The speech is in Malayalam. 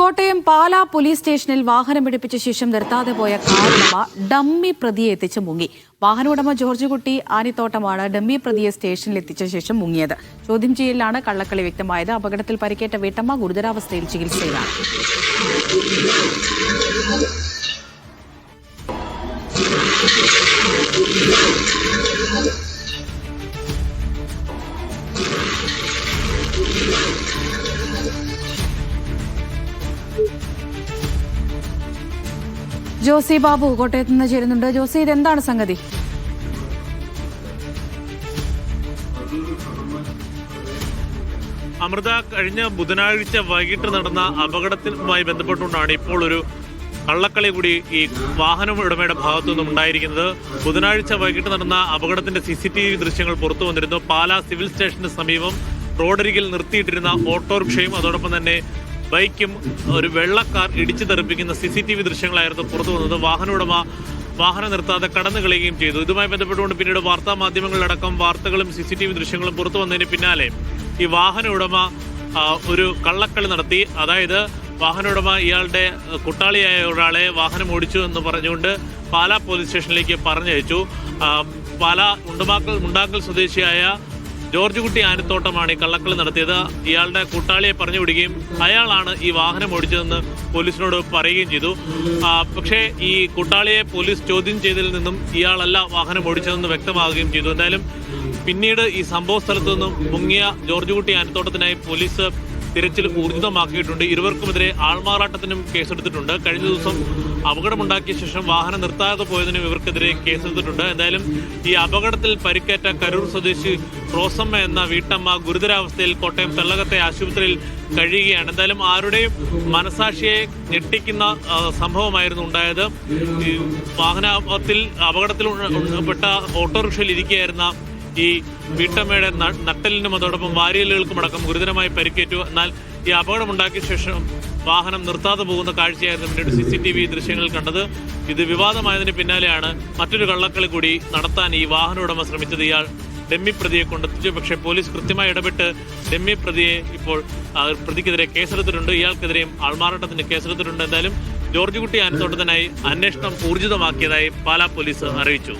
കോട്ടയം പാലാ പോലീസ് സ്റ്റേഷനിൽ വാഹനം പിടിപ്പിച്ച ശേഷം നിർത്താതെ പോയ കാറുടമ ഡമ്മി പ്രതിയെ എത്തിച്ച് മുങ്ങി. വാഹന ഉടമ ജോർജ് കുട്ടി ആനിത്തോട്ടമാണ് ഡമ്മി പ്രതിയെ സ്റ്റേഷനിൽ എത്തിച്ച ശേഷം മുങ്ങിയത്. ചോദ്യം ചെയ്യലിലാണ് കള്ളക്കളി വ്യക്തമായത്. അപകടത്തിൽ പരിക്കേറ്റ വീട്ടമ്മ ഗുരുതരാവസ്ഥയിൽ ചികിത്സയിലാണ്. ജോസി ബാബു കോട്ടയത്ത് നിന്ന് ചേരുന്നുണ്ട്. ജോസി ഇതെന്താണ് സംഗതി? അമൃത കഴിഞ്ഞ ബുധനാഴ്ച വൈകിട്ട് നടന്ന അപകടത്തിനുമായി ബന്ധപ്പെട്ടുകൊണ്ടാണ് ഇപ്പോൾ ഒരു കള്ളക്കളി കൂടി ഈ വാഹന ഉടമയുടെ ഭാഗത്തു നിന്നും ഉണ്ടായിരിക്കുന്നത്. ബുധനാഴ്ച വൈകിട്ട് നടന്ന അപകടത്തിന്റെ സി സി ടി വി ദൃശ്യങ്ങൾ പുറത്തു വന്നിരുന്നു. പാലാ സിവിൽ സ്റ്റേഷന് സമീപം റോഡരികിൽ നിർത്തിയിട്ടിരുന്ന ഓട്ടോറിക്ഷയും അതോടൊപ്പം തന്നെ ബൈക്കും ഒരു വെള്ളക്കാർ ഇടിച്ചു തെറിപ്പിക്കുന്ന സി സി ടി വി ദൃശ്യങ്ങളായിരുന്നു പുറത്തു വന്നത്. വാഹന ഉടമ വാഹനം നിർത്താതെ കടന്നു കളയുകയും ചെയ്തു. ഇതുമായി ബന്ധപ്പെട്ടുകൊണ്ട് പിന്നീട് വാർത്താ മാധ്യമങ്ങളിലടക്കം വാർത്തകളും സി സി ടി വി ദൃശ്യങ്ങളും പുറത്തു വന്നതിന് പിന്നാലെ ഈ വാഹന ഉടമ ഒരു കള്ളക്കളി നടത്തി. അതായത് വാഹന ഉടമ ഇയാളുടെ കുട്ടാളിയായ ഒരാളെ വാഹനം ഓടിച്ചു എന്ന് പറഞ്ഞുകൊണ്ട് പാലാ പോലീസ് സ്റ്റേഷനിലേക്ക് പറഞ്ഞയച്ചു. പാലാ ഉണ്ടുമാക്കൽ മുണ്ടാക്കൽ സ്വദേശിയായ ജോർജ് കുട്ടി ആനത്തോട്ടമാണ് ഈ കള്ളക്കളി നടത്തിയത്. ഇയാളുടെ കൂട്ടാളിയെ പറഞ്ഞു വിടുകയും അയാളാണ് ഈ വാഹനം ഓടിച്ചതെന്ന് പോലീസിനോട് പറയുകയും ചെയ്തു. പക്ഷേ ഈ കൂട്ടാളിയെ പോലീസ് ചോദ്യം ചെയ്തതിൽ നിന്നും ഇയാളല്ല വാഹനം ഓടിച്ചതെന്ന് വ്യക്തമാവുകയും ചെയ്തു. എന്തായാലും പിന്നീട് ഈ സംഭവ സ്ഥലത്തു നിന്നും മുങ്ങിയ ജോർജ് കുട്ടി ആനത്തോട്ടത്തിനായി പോലീസ് തിരച്ചിൽ ഊർജിതമാക്കിയിട്ടുണ്ട്. ഇരുവർക്കുമെതിരെ ആൾമാറാട്ടത്തിനും കേസെടുത്തിട്ടുണ്ട്. കഴിഞ്ഞ ദിവസം അപകടമുണ്ടാക്കിയ ശേഷം വാഹനം നിർത്താതെ പോയതിനും ഇവർക്കെതിരെ കേസെടുത്തിട്ടുണ്ട്. എന്തായാലും ഈ അപകടത്തിൽ പരിക്കേറ്റ കരൂർ സ്വദേശി റോസമ്മ എന്ന വീട്ടമ്മ ഗുരുതരാവസ്ഥയിൽ കോട്ടയം തെള്ളകത്തെ ആശുപത്രിയിൽ കഴിയുകയാണ്. എന്തായാലും ആരുടെയും മനസാക്ഷിയെ ഞെട്ടിക്കുന്ന സംഭവമായിരുന്നു ഉണ്ടായത്. വാഹനത്തിൽ അപകടത്തിൽ പെട്ട ഓട്ടോറിക്ഷയിൽ ഇരിക്കുകയായിരുന്ന ഈ വീട്ടമ്മയുടെ നട്ടലിനും അതോടൊപ്പം വാരിയലുകൾക്കും അടക്കം ഗുരുതരമായി പരിക്കേറ്റു. എന്നാൽ ഈ അപകടമുണ്ടാക്കിയ ശേഷം വാഹനം നിർത്താതെ പോകുന്ന കാഴ്ചയായിരുന്നു പിന്നീട് സി സി ടി വി ദൃശ്യങ്ങൾ കണ്ടത്. ഇത് വിവാദമായതിന് പിന്നാലെയാണ് മറ്റൊരു കള്ളക്കളി കൂടി നടത്താൻ ഈ വാഹന ഉടമ ശ്രമിച്ചത്. ഇയാൾ ഡെമ്മി പ്രതിയെ കൊണ്ടെത്തിച്ചു. പക്ഷേ പോലീസ് കൃത്യമായി ഇടപെട്ട് ഡെമ്മി പ്രതിയെ ഇപ്പോൾ പ്രതിക്കെതിരെ കേസെടുത്തിട്ടുണ്ട്. ഇയാൾക്കെതിരെയും ആൾമാറാട്ടത്തിന് കേസെടുത്തിട്ടുണ്ട്. എന്തായാലും ജോർജ് കുട്ടി ആനത്തോട്ടത്തിനായി അന്വേഷണം ഊർജിതമാക്കിയതായി പാലാ പോലീസ് അറിയിച്ചു.